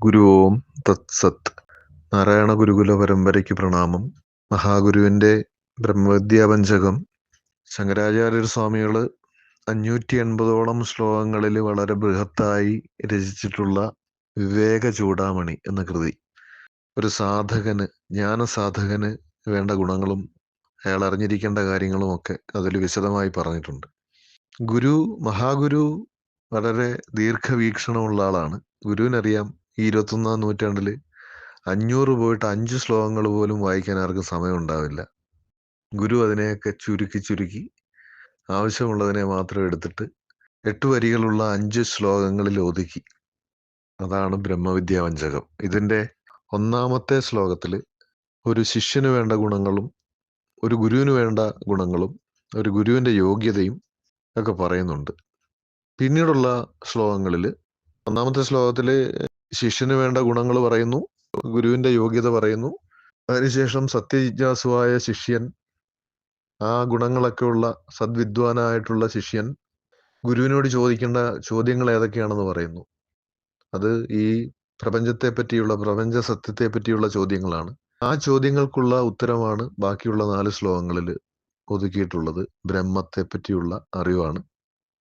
ഗുരു തത്സത്. നാരായണ ഗുരുകുല പരമ്പരയ്ക്ക് പ്രണാമം. മഹാഗുരുവിന്റെ ബ്രഹ്മവിദ്യാപഞ്ചകം. ശങ്കരാചാര്യ സ്വാമികൾ അഞ്ഞൂറ്റി എൺപതോളം ശ്ലോകങ്ങളിൽ വളരെ ബൃഹത്തായി രചിച്ചിട്ടുള്ള വിവേക ചൂടാമണി എന്ന കൃതി. ഒരു സാധകന് ജ്ഞാനസാധകന് വേണ്ട ഗുണങ്ങളും അയാൾ അറിഞ്ഞിരിക്കേണ്ട കാര്യങ്ങളും ഒക്കെ അതിൽ വിശദമായി പറഞ്ഞിട്ടുണ്ട്. ഗുരു മഹാഗുരു വളരെ ദീർഘവീക്ഷണമുള്ള ആളാണ്. ഗുരുവിനറിയാം ഈ ഇരുപത്തൊന്നാം നൂറ്റാണ്ടിൽ അഞ്ഞൂറ് പോയിട്ട് അഞ്ച് ശ്ലോകങ്ങൾ പോലും വായിക്കാൻ ആർക്കും സമയം ഉണ്ടാവില്ല ഗുരു അതിനെയൊക്കെ ചുരുക്കി ചുരുക്കി ആവശ്യമുള്ളതിനെ മാത്രം എടുത്തിട്ട് എട്ട് വരികളുള്ള അഞ്ച് ശ്ലോകങ്ങളിൽ ഒതുക്കി. അതാണ് ബ്രഹ്മവിദ്യാവഞ്ചകം. ഇതിന്റെ ഒന്നാമത്തെ ശ്ലോകത്തിൽ ഒരു ശിഷ്യന് വേണ്ട ഗുണങ്ങളും ഒരു ഗുരുവിന് വേണ്ട ഗുണങ്ങളും ഒരു ഗുരുവിന്റെ യോഗ്യതയും ഒക്കെ പറയുന്നുണ്ട്. പിന്നീടുള്ള ശ്ലോകങ്ങളിൽ ഒന്നാമത്തെ ശ്ലോകത്തിൽ ശിഷ്യന് വേണ്ട ഗുണങ്ങൾ പറയുന്നു ഗുരുവിന്റെ യോഗ്യത പറയുന്നു. അതിനുശേഷം സത്യജിജ്ഞാസുവായ ശിഷ്യൻ ആ ഗുണങ്ങളൊക്കെ ഉള്ള സദ്വിദ്വാനായിട്ടുള്ള ശിഷ്യൻ ഗുരുവിനോട് ചോദിക്കേണ്ട ചോദ്യങ്ങൾ ഏതൊക്കെയാണെന്ന് പറയുന്നു. അത് ഈ പ്രപഞ്ചത്തെ പറ്റിയുള്ള പ്രപഞ്ച സത്യത്തെ പറ്റിയുള്ള ചോദ്യങ്ങളാണ്. ആ ചോദ്യങ്ങൾക്കുള്ള ഉത്തരമാണ് ബാക്കിയുള്ള നാല് ശ്ലോകങ്ങളിൽ ഒതുക്കിയിട്ടുള്ളത്. ബ്രഹ്മത്തെ പറ്റിയുള്ള അറിവാണ്.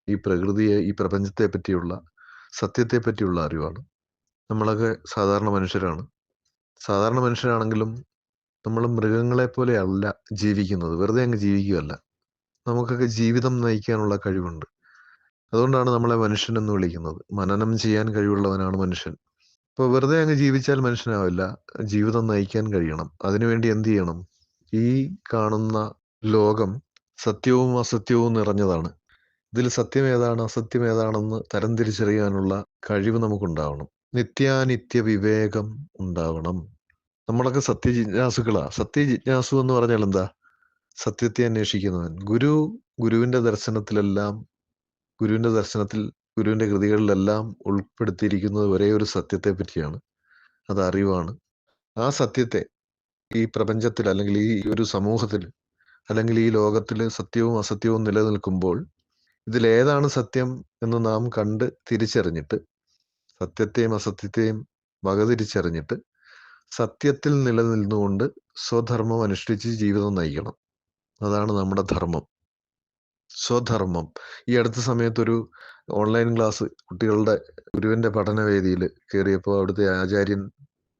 ഈ പ്രകൃതിയെ ഈ പ്രപഞ്ചത്തെ പറ്റിയുള്ള സത്യത്തെ പറ്റിയുള്ള അറിവാണ്. നമ്മളൊക്കെ സാധാരണ മനുഷ്യരാണ്. സാധാരണ മനുഷ്യരാണെങ്കിലും നമ്മൾ മൃഗങ്ങളെ പോലെ അല്ല ജീവിക്കുന്നത്. വെറുതെ അങ്ങ് ജീവിക്കുകയല്ല. നമുക്കൊക്കെ ജീവിതം നയിക്കാനുള്ള കഴിവുണ്ട്. അതുകൊണ്ടാണ് നമ്മളെ മനുഷ്യൻ എന്ന് വിളിക്കുന്നത്. മനനം ചെയ്യാൻ കഴിവുള്ളവനാണ് മനുഷ്യൻ. ഇപ്പോൾ വെറുതെ അങ്ങ് ജീവിച്ചാൽ മനുഷ്യനാവില്ല. ജീവിതം നയിക്കാൻ കഴിയണം. അതിനുവേണ്ടി എന്ത് ചെയ്യണം? ഈ കാണുന്ന ലോകം സത്യവും അസത്യവും നിറഞ്ഞതാണ്. ഇതിൽ സത്യം ഏതാണ് അസത്യം ഏതാണെന്ന് തരംതിരിച്ചറിയാനുള്ള കഴിവ് നമുക്കുണ്ടാവണം. നിത്യാനിത്യ വിവേകം ഉണ്ടാവണം. നമ്മളൊക്കെ സത്യജിജ്ഞാസുക്കളാ സത്യജിജ്ഞാസു എന്ന് പറഞ്ഞാൽ എന്താ? സത്യത്തെ അന്വേഷിക്കുന്നവൻ. ഗുരു ഗുരുവിന്റെ ദർശനത്തിലെല്ലാം ഗുരുവിന്റെ ദർശനത്തിൽ ഗുരുവിന്റെ കൃതികളിലെല്ലാം ഉൾപ്പെടുത്തിയിരിക്കുന്നത് ഒരേ ഒരു സത്യത്തെ പറ്റിയാണ്. അത് അറിവാണ്. ആ സത്യത്തെ ഈ പ്രപഞ്ചത്തിൽ അല്ലെങ്കിൽ ഈ ഒരു സമൂഹത്തിൽ അല്ലെങ്കിൽ ഈ ലോകത്തിൽ സത്യവും അസത്യവും നിലനിൽക്കുമ്പോൾ ഇതിലേതാണ് സത്യം എന്ന് നാം കണ്ട് തിരിച്ചറിഞ്ഞിട്ട് സത്യത്തെയും അസത്യത്തെയും വകതിരിച്ചറിഞ്ഞിട്ട് സത്യത്തിൽ നിലനിന്നുകൊണ്ട് സ്വധർമ്മം അനുഷ്ഠിച്ച് ജീവിതം നയിക്കണം. അതാണ് നമ്മുടെ ധർമ്മം. സ്വധർമ്മം. ഈ അടുത്ത സമയത്തൊരു ഓൺലൈൻ ക്ലാസ് കുട്ടികളുടെ ഗുരുവിന്റെ പഠനവേദിയിൽ കയറിയപ്പോൾ അവിടുത്തെ ആചാര്യൻ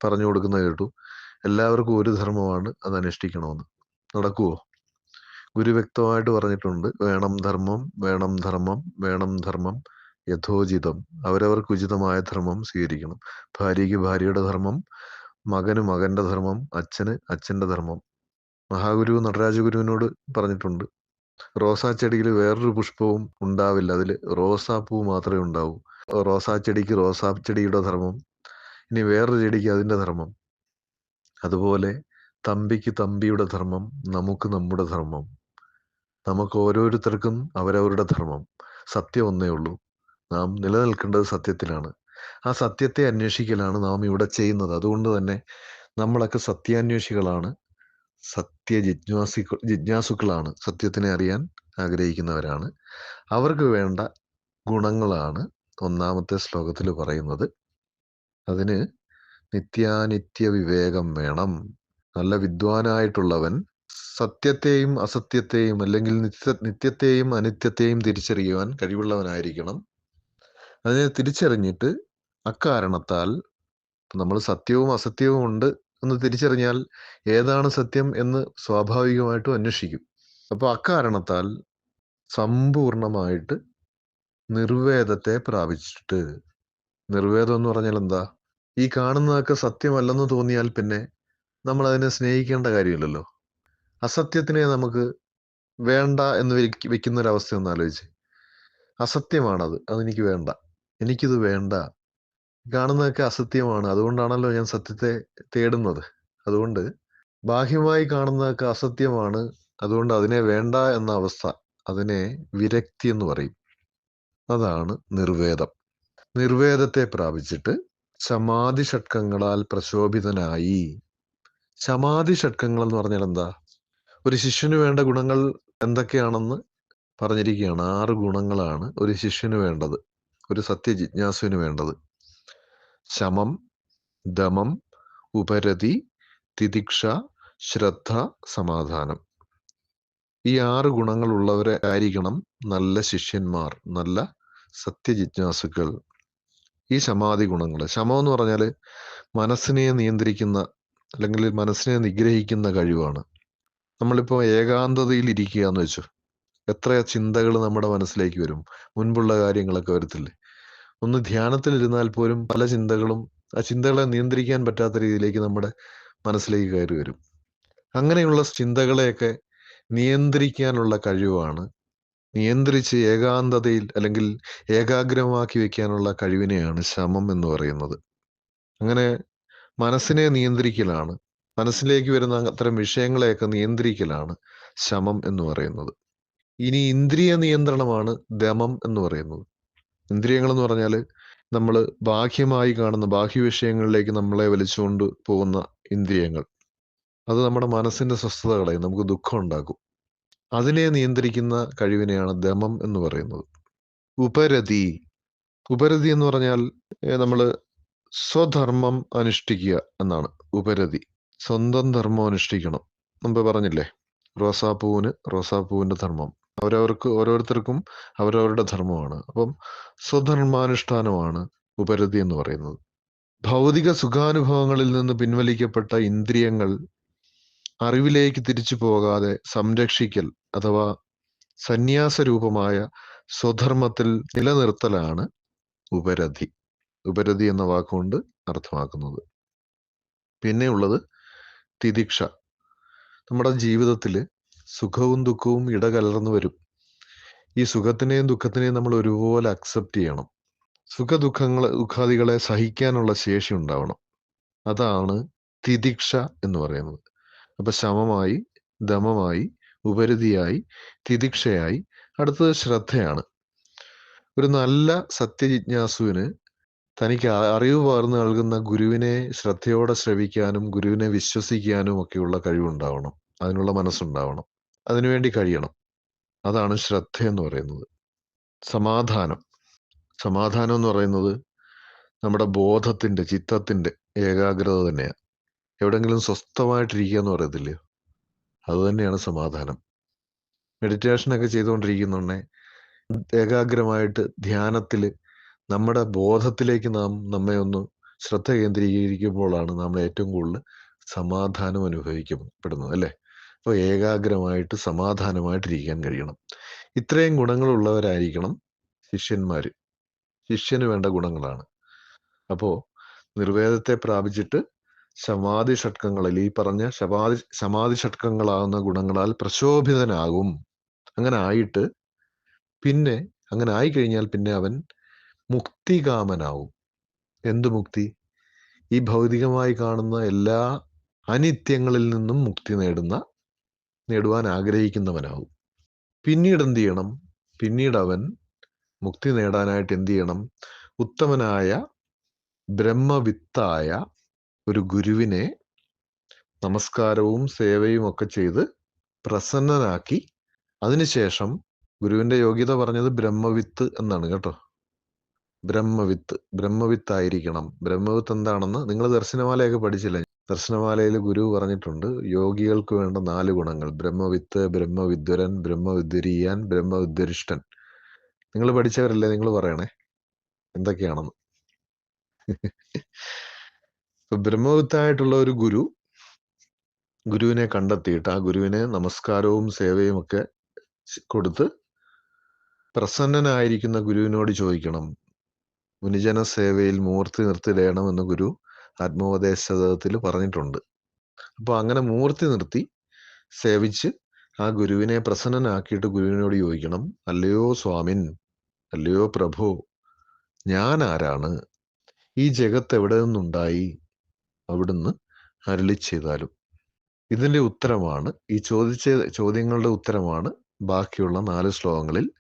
പറഞ്ഞു കൊടുക്കുന്നത് കേട്ടു എല്ലാവർക്കും ഒരു ധർമ്മമാണ് അത് അനുഷ്ഠിക്കണമെന്ന്. നടക്കുവോ? ഗുരു വ്യക്തമായിട്ട് പറഞ്ഞിട്ടുണ്ട് വേണം ധർമ്മം വേണം ധർമ്മം വേണം ധർമ്മം യഥോചിതം. അവരവർക്ക് ഉചിതമായ ധർമ്മം സ്വീകരിക്കണം. ഭാര്യയ്ക്ക് ഭാര്യയുടെ ധർമ്മം മകന് മകന്റെ ധർമ്മം അച്ഛന് അച്ഛന്റെ ധർമ്മം. മഹാഗുരു നടരാജഗുരുവിനോട് പറഞ്ഞിട്ടുണ്ട്. റോസാ ചെടിയിൽ വേറൊരു പുഷ്പവും ഉണ്ടാവില്ല. അതിൽ റോസാപ്പൂ മാത്രമേ ഉണ്ടാവൂ. റോസാ ചെടിക്ക് റോസാ ചെടിയുടെ ധർമ്മം ഇനി വേറൊരു ചെടിക്ക് അതിന്റെ ധർമ്മം. അതുപോലെ തമ്പിക്ക് തമ്പിയുടെ ധർമ്മം നമുക്ക് നമ്മുടെ ധർമ്മം. നമുക്ക് ഓരോരുത്തർക്കും അവരവരുടെ ധർമ്മം. സത്യം ഒന്നേ ഉള്ളൂ. നാം നിലനിൽക്കേണ്ടത് സത്യത്തിലാണ്. ആ സത്യത്തെ അന്വേഷിക്കലാണ് നാം ഇവിടെ ചെയ്യുന്നത്. അതുകൊണ്ട് തന്നെ നമ്മളൊക്കെ സത്യാന്വേഷികളാണ്. സത്യ ജിജ്ഞാസിക്ക ജിജ്ഞാസുക്കളാണ്. സത്യത്തിനെ അറിയാൻ ആഗ്രഹിക്കുന്നവരാണ്. അവർക്ക് വേണ്ട ഗുണങ്ങളാണ് ഒന്നാമത്തെ ശ്ലോകത്തിൽ പറയുന്നത്. അതിന് നിത്യാനിത്യ വിവേകം വേണം. നല്ല വിദ്വാനായിട്ടുള്ളവൻ സത്യത്തെയും അസത്യത്തെയും അല്ലെങ്കിൽ നിത്യ നിത്യത്തെയും അനിത്യത്തെയും തിരിച്ചറിയുവാൻ കഴിവുള്ളവനായിരിക്കണം. അതിനെ തിരിച്ചറിഞ്ഞിട്ട് അക്കാരണത്താൽ നമ്മൾ സത്യവും അസത്യവും ഉണ്ട് എന്ന് തിരിച്ചറിഞ്ഞാൽ ഏതാണ് സത്യം എന്ന് സ്വാഭാവികമായിട്ടും അന്വേഷിക്കും. അപ്പോൾ അക്കാരണത്താൽ സമ്പൂർണമായിട്ട് നിർവേദത്തെ പ്രാപിച്ചിട്ട് നിർവേദം എന്ന് പറഞ്ഞാൽ എന്താ? ഈ കാണുന്നതൊക്കെ സത്യമല്ലെന്ന് തോന്നിയാൽ പിന്നെ നമ്മൾ അതിനെ സ്നേഹിക്കേണ്ട കാര്യമില്ലല്ലോ. അസത്യത്തിനെ നമുക്ക് വേണ്ട എന്ന് വെക്കുന്ന ഒരു അവസ്ഥ ഒന്ന് ആലോചിച്ച്. അസത്യമാണത് അതെനിക്ക് വേണ്ട. എനിക്കിത് വേണ്ട. കാണുന്നതൊക്കെ അസത്യമാണ്. അതുകൊണ്ടാണല്ലോ ഞാൻ സത്യത്തെ തേടുന്നത്. അതുകൊണ്ട് ബാഹ്യമായി കാണുന്നതൊക്കെ അസത്യമാണ്. അതുകൊണ്ട് അതിനെ വേണ്ട എന്ന അവസ്ഥ അതിനെ വിരക്തി എന്ന് പറയും. അതാണ് നിർവേദം. നിർവേദത്തെ പ്രാപിച്ചിട്ട് സമാധി ഷട്കങ്ങളാൽ പ്രശോഭിതനായി. സമാധി ഷട്കങ്ങൾ എന്ന് പറഞ്ഞാൽ എന്താ? ഒരു ശിഷ്യന് വേണ്ട ഗുണങ്ങൾ എന്തൊക്കെയാണെന്ന് പറഞ്ഞിരിക്കുകയാണ്. ആറ് ഗുണങ്ങളാണ് ഒരു ശിഷ്യന് വേണ്ടത്. ഒരു സത്യജിജ്ഞാസുവിന് വേണ്ടത്. ശമം ദമം ഉപരതി തിദിക്ഷ ശ്രദ്ധ സമാധാനം. ഈ ആറ് ഗുണങ്ങളുള്ളവരെ ആയിരിക്കണം നല്ല ശിഷ്യന്മാർ നല്ല സത്യജിജ്ഞാസുക്കൾ. ഈ ശമാധി ഗുണങ്ങൾ. ശമം എന്ന് പറഞ്ഞാൽ മനസ്സിനെ നിയന്ത്രിക്കുന്ന അല്ലെങ്കിൽ മനസ്സിനെ നിഗ്രഹിക്കുന്ന കഴിവാണ്. നമ്മളിപ്പോൾ ഏകാന്തതയിൽ ഇരിക്കുക എന്ന് വെച്ചു. എത്ര ചിന്തകൾ നമ്മുടെ മനസ്സിലേക്ക് വരും? മുൻപുള്ള കാര്യങ്ങളൊക്കെ വരത്തില്ലേ? ഒന്ന് ധ്യാനത്തിലിരുന്നാൽ പോലും പല ചിന്തകളും ആ ചിന്തകളെ നിയന്ത്രിക്കാൻ പറ്റാത്ത രീതിയിലേക്ക് നമ്മുടെ മനസ്സിലേക്ക് കയറി വരും. അങ്ങനെയുള്ള ചിന്തകളെയൊക്കെ നിയന്ത്രിക്കാനുള്ള കഴിവാണ് നിയന്ത്രിച്ച് ഏകാന്തതയിൽ അല്ലെങ്കിൽ ഏകാഗ്രമാക്കി വെക്കാനുള്ള കഴിവിനെയാണ് ശമം എന്ന് പറയുന്നത്. അങ്ങനെ മനസ്സിനെ നിയന്ത്രിക്കലാണ്. മനസ്സിലേക്ക് വരുന്ന അത്തരം വിഷയങ്ങളെയൊക്കെ നിയന്ത്രിക്കലാണ് ശമം എന്ന് പറയുന്നത്. ഇനി ഇന്ദ്രിയ നിയന്ത്രണമാണ് ദമം എന്ന് പറയുന്നത്. ഇന്ദ്രിയങ്ങൾ എന്ന് പറഞ്ഞാൽ നമ്മൾ ബാഹ്യമായി കാണുന്ന ബാഹ്യ വിഷയങ്ങളിലേക്ക് നമ്മളെ വലിച്ചുകൊണ്ട് പോകുന്ന ഇന്ദ്രിയങ്ങൾ. അത് നമ്മുടെ മനസ്സിന്റെ സ്വസ്ഥത കളയും നമുക്ക് ദുഃഖം ഉണ്ടാക്കും. അതിനെ നിയന്ത്രിക്കുന്ന കഴിവിനെയാണ് ദമം എന്ന് പറയുന്നത്. ഉപരതി. ഉപരതി എന്ന് പറഞ്ഞാൽ നമ്മൾ സ്വധർമ്മം അനുഷ്ഠിക്കുക എന്നാണ്. ഉപരതി. സ്വന്തം ധർമ്മം അനുഷ്ഠിക്കണം. മുമ്പ് പറഞ്ഞില്ലേ? റോസാപ്പൂവിന് റോസാപ്പൂവിന്റെ ധർമ്മം. അവരവർക്ക് ഓരോരുത്തർക്കും അവരവരുടെ ധർമ്മമാണ്. അപ്പം സ്വധർമാനുഷ്ഠാനമാണ് ഉപരതി എന്ന് പറയുന്നത്. ഭൗതിക സുഖാനുഭവങ്ങളിൽ നിന്ന് പിൻവലിക്കപ്പെട്ട ഇന്ദ്രിയങ്ങൾ അറിവിലേക്ക് തിരിച്ചു പോകാതെ സംരക്ഷിക്കൽ അഥവാ സന്യാസ രൂപമായ സ്വധർമ്മത്തിൽ നിലനിർത്തലാണ് ഉപരതി. ഉപരതി എന്ന വാക്കുകൊണ്ട് അർത്ഥമാക്കുന്നത്. പിന്നെയുള്ളത് തിദിക്ഷ. നമ്മുടെ ജീവിതത്തിൽ സുഖവും ദുഃഖവും ഇടകലർന്നു വരും. ഈ സുഖത്തിനെയും ദുഃഖത്തിനെയും നമ്മൾ ഒരുപോലെ അക്സെപ്റ്റ് ചെയ്യണം. സുഖ ദുഃഖങ്ങൾ ദുഃഖാദികളെ സഹിക്കാനുള്ള ശേഷി ഉണ്ടാവണം. അതാണ് തിദിക്ഷ എന്ന് പറയുന്നത്. അപ്പൊ ശമമായി ദമമായി ഉപരിതിയായി തിദിക്ഷയായി അടുത്തത് ശ്രദ്ധയാണ്. ഒരു നല്ല സത്യജിജ്ഞാസുവിന് തനിക്ക് അറിവ് പകർന്നു നൽകുന്ന ഗുരുവിനെ ശ്രദ്ധയോടെ ശ്രവിക്കാനും ഗുരുവിനെ വിശ്വസിക്കാനും ഒക്കെയുള്ള കഴിവുണ്ടാവണം. അതിനുള്ള മനസ്സുണ്ടാവണം. അതിനുവേണ്ടി കഴിയണം. അതാണ് ശ്രദ്ധ എന്ന് പറയുന്നത്. സമാധാനം. സമാധാനം എന്ന് പറയുന്നത് നമ്മുടെ ബോധത്തിന്റെ ചിത്തത്തിന്റെ ഏകാഗ്രത തന്നെയാണ് എവിടെങ്കിലും സ്വസ്ഥമായിട്ടിരിക്കുക എന്ന് പറയത്തില്ലയോ അത് തന്നെയാണ് സമാധാനം. മെഡിറ്റേഷനൊക്കെ ചെയ്തുകൊണ്ടിരിക്കുന്നുണ്ടെ ഏകാഗ്രമായിട്ട് ധ്യാനത്തിൽ നമ്മുടെ ബോധത്തിലേക്ക് നാം നമ്മെ ഒന്ന് ശ്രദ്ധ കേന്ദ്രീകരിക്കുമ്പോഴാണ് നമ്മൾ ഏറ്റവും കൂടുതൽ സമാധാനം അനുഭവിക്കപ്പെടുന്നത് അല്ലേ? അപ്പോൾ ഏകാഗ്രമായിട്ട് സമാധാനമായിട്ടിരിക്കാൻ കഴിയണം. ഇത്രയും ഗുണങ്ങളുള്ളവരായിരിക്കണം ശിഷ്യന്മാർ ശിഷ്യന് വേണ്ട ഗുണങ്ങളാണ്. അപ്പോൾ നിർവേദത്തെ പ്രാപിച്ചിട്ട് സമാധി ഷട്കങ്ങളിൽ ഈ പറഞ്ഞ ശമാധി സമാധി ഷട്കങ്ങളാകുന്ന ഗുണങ്ങളാൽ പ്രശോഭിതനാകും. അങ്ങനെ ആയിട്ട് പിന്നെ അങ്ങനെ ആയി കഴിഞ്ഞാൽ പിന്നെ അവൻ മുക്തികാമനാവും. എന്തു മുക്തി? ഈ ഭൗതികമായി കാണുന്ന എല്ലാ അനിത്യങ്ങളിൽ നിന്നും മുക്തി നേടുന്ന നേടുവാൻ ആഗ്രഹിക്കുന്നവനാവും. പിന്നീട് എന്ത് ചെയ്യണം? പിന്നീട് അവൻ മുക്തി നേടാനായിട്ട് എന്ത് ചെയ്യണം? ഉത്തമനായ ബ്രഹ്മവിത്തായ ഒരു ഗുരുവിനെ നമസ്കാരവും സേവയും ഒക്കെ ചെയ്ത് പ്രസന്നനാക്കി അതിനുശേഷം ഗുരുവിന്റെ യോഗ്യത പറഞ്ഞത് ബ്രഹ്മവിത്ത് എന്നാണ് കേട്ടോ. ബ്രഹ്മവിത്ത് ബ്രഹ്മവിത്തായിരിക്കണം. ബ്രഹ്മവിത്ത് എന്താണെന്ന് നിങ്ങൾ ദർശനമാലയൊക്കെ പഠിച്ചില്ല? ദർശനമാലയിൽ ഗുരു പറഞ്ഞിട്ടുണ്ട് യോഗികൾക്ക് വേണ്ട നാല് ഗുണങ്ങൾ ബ്രഹ്മവിത്ത് ബ്രഹ്മവിദ്വരൻ ബ്രഹ്മവിദ്വരീയാൻ ബ്രഹ്മവിദ്വരിഷ്ടൻ നിങ്ങൾ പഠിച്ചവരല്ലേ നിങ്ങൾ പറയണേ? എന്തൊക്കെയാണെന്ന്. ഇപ്പൊ ബ്രഹ്മവിത്തായിട്ടുള്ള ഒരു ഗുരു ഗുരുവിനെ കണ്ടെത്തിയിട്ട് ആ ഗുരുവിനെ നമസ്കാരവും സേവയും ഒക്കെ കൊടുത്ത് പ്രസന്നനായിരിക്കുന്ന ഗുരുവിനോട് ചോദിക്കണം മുനിജന സേവയിൽ മൂർത്തി നിർത്തിയിടണമെന്ന് ഗുരു ആത്മോപദേശത്തിൽ പറഞ്ഞിട്ടുണ്ട്. അപ്പോൾ അങ്ങനെ മൂർത്തി നിർത്തി സേവിച്ച് ആ ഗുരുവിനെ പ്രസന്നനാക്കിയിട്ട് ഗുരുവിനോട് ചോദിക്കണം അല്ലയോ സ്വാമിൻ അല്ലയോ പ്രഭു ഞാൻ ആരാണ്? ഈ ജഗത്ത് എവിടെ നിന്നുണ്ടായി? അവിടുന്ന് അരളി ചെയ്താലും. ഇതിന്റെ ഉത്തരമാണ് ഈ ചോദിച്ച ചോദ്യങ്ങളുടെ ഉത്തരമാണ് ബാക്കിയുള്ള നാല് ശ്ലോകങ്ങളിൽ.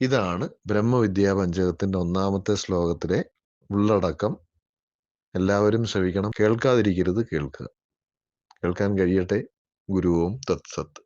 ഇതാണ് ബ്രഹ്മവിദ്യാ പഞ്ചകത്തിന്റെ ഒന്നാമത്തെ ശ്ലോകത്തിലെ ഉള്ളടക്കം. എല്ലാവരും ശ്രവിക്കണം. കേൾക്കാതിരിക്കരുത് കേൾക്കുക. കേൾക്കാൻ കഴിയട്ടെ. ഗുരുവും തത്സത്ത്